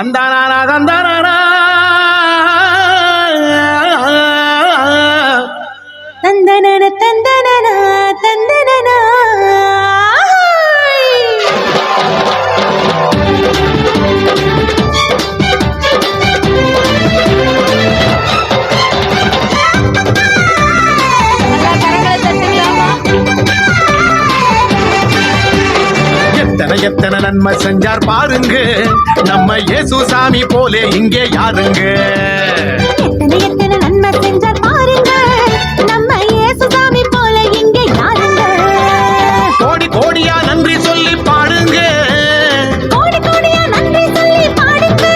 தந்தானா தந்தானா தந்தன தந்தன நன்மை செஞ்சார் பாருங்க. நம்ம இயேசு சாமி போலே இங்கே யாருங்க? நன்மை செஞ்சார் பாருங்க. நம்ம இயேசுசாமி போல இங்க யாருங்க? கோடி கோடியா நன்றி சொல்லி பாடுங்க. கோடி கோடியா நன்றி சொல்லி பாடுங்க.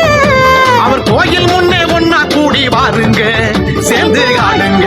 அவர் கோயில் முன்னே ஒன்னா கூடி வாருங்க. சேர்ந்து ஆடுங்க.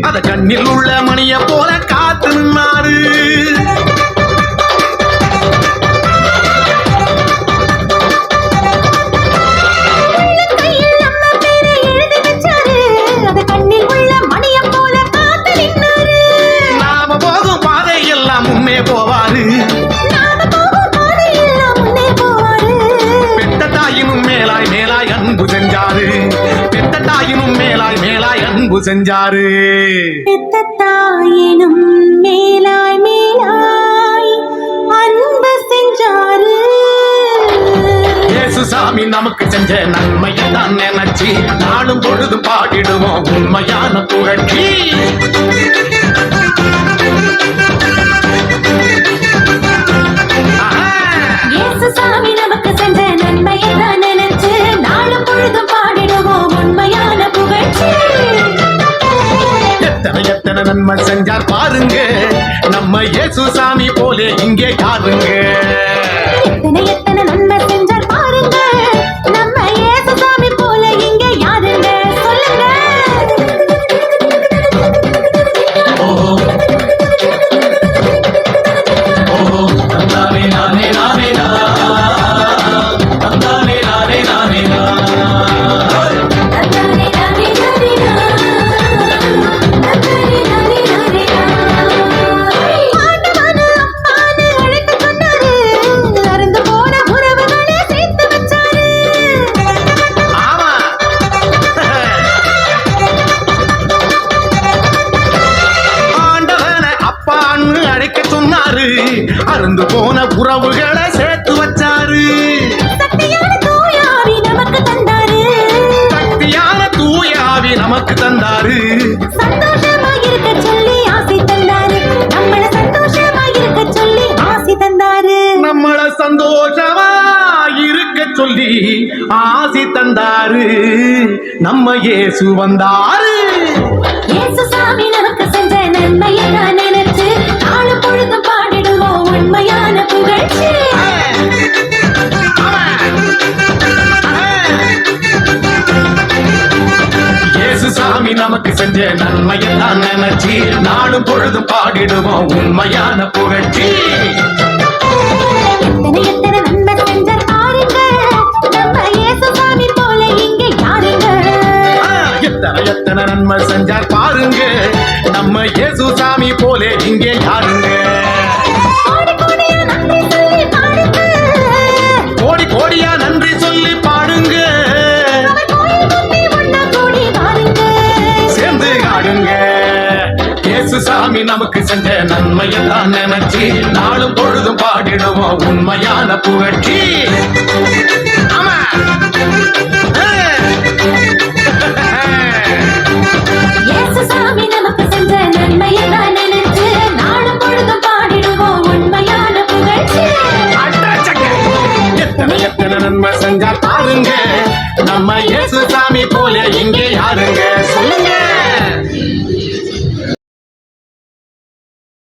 அத கண்ணில் உள்ள மணிய போல காத்து நின்னாரு. கையில் அன்பு செஞ்சாரு. தாயினும் மேலாய் மேலாய் அன்பு செஞ்சாரு. சாமி நமக்கு செஞ்ச நன்மையை தான் நினைச்சு நாளும் பொழுது பாடிடுவோம் உண்மையான புகழ்ச்சி. எத்தனை நன்மை செஞ்சார் பாருங்க. நம்ம இயேசு சாமி போலே இங்கே காருங்க உறவுகளை சேர்த்து வச்சாரு. சக்தியான தூயாவி நமக்கு தந்தாரு. சந்தோஷமா இருக்க சொல்லி ஆசை தந்தாரு. நம்மள சந்தோஷமா இருக்க சொல்லி ஆசை தந்தாரு. நம்மள சந்தோஷமா இருக்க சொல்லி ஆசி தந்தாரு. நம்ம இயேசு வந்தாரு. இயேசு சாமி சாமி நமக்கு செஞ்ச நன்மையை தான் நினைச்சு நாளும் பொழுதும் பாடிடுவோம் உண்மையான புகழ்ச்சி. எத்தனை எத்தனை நன்மை செஞ்சார் பாருங்க. நம்ம இயேசு சாமி போல இங்க யாருங்க? நமக்கு செஞ்ச நன்மையை தான் நினைச்சு நாளும் பொழுதும் பாடிடுவோம் உண்மையான புகழ்ச்சி. ஆமா. சாமி நமக்கு செஞ்ச நன்மையை தான் நினைச்சு நாளும் பொழுதும் பாடிடுவோம் உண்மையான புகழ்ச்சி. அட்டாச்சக்க. எத்தனை எத்தனை நன்மை செஞ்சா பாருங்க. நம்ம இயேசு சாமி போல இங்கே யாருங்க? சொல்லுங்க.